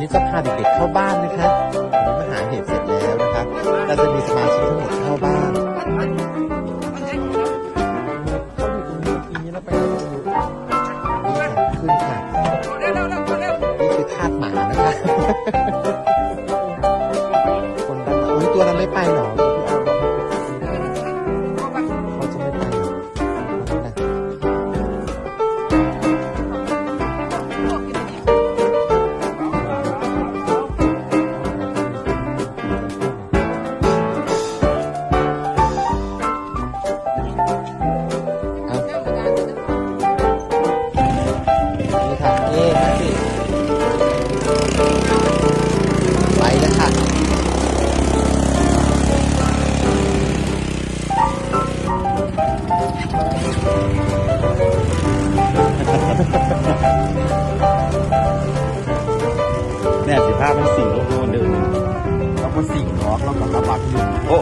นี้จะพาเด็กๆเข้าบ้านนะคะวันนี้มาหาเห็ดเสร็จแล้วนะครับเราจะมีสมาชิกทั้งหมดเข้าบ้านเขาอยู่ตรงนี้ทีนี้แล้วไปดูนี่ค่ะขึ้นค่ะนี่คือทาสหมานะคะ แน่สิภาพมันสิ่งโลกมันเดินเราก็สิ่งเนาะเราก็ระบาดอยู่โอ้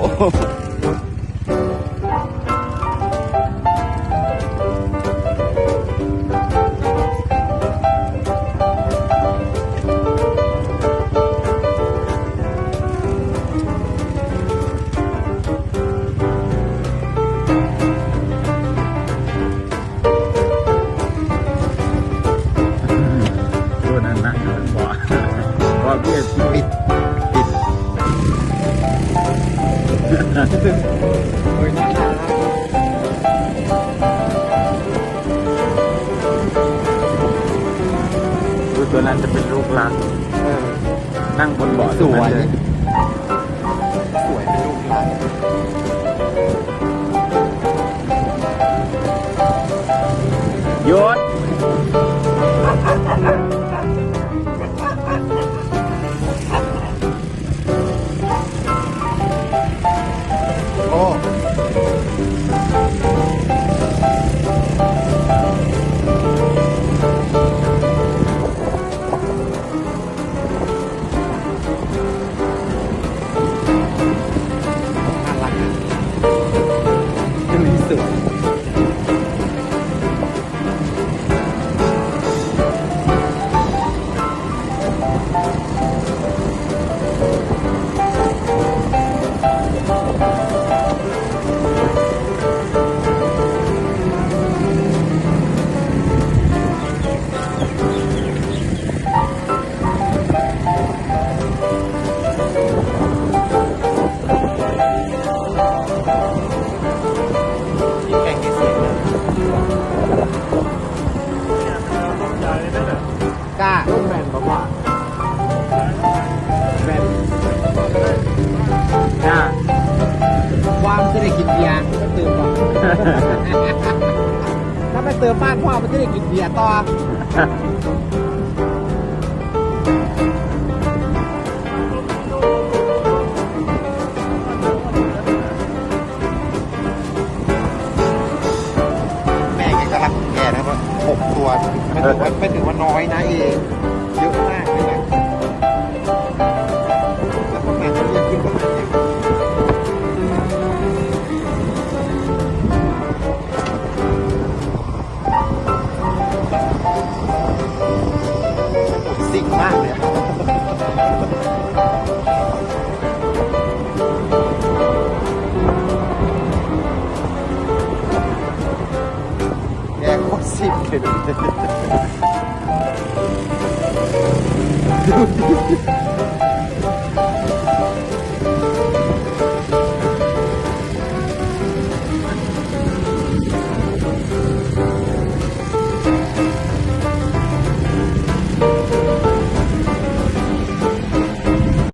โอ้ยน่ารักดูตัวนั้นจะเป็นลูกรักเออนั่งบนเบาะสวยตรงนั้นเลยสวยเป็นลูกหลานหยุด อ้น่ กล้าลูกแบนบอกว่าแบนจ้าว่ามันจะได้กินเบียร์ก็เติมก่อนถ้าไม่เติมบ้านพ่อมันจะได้กินเบียร์ต่อ ไม่ถือว่าไม่ถือว่าน้อยนะเองเยอะมากเลยนะแล้วก็แม่ก็เรียกกินกับมันเองสิ่งมากเลย คตร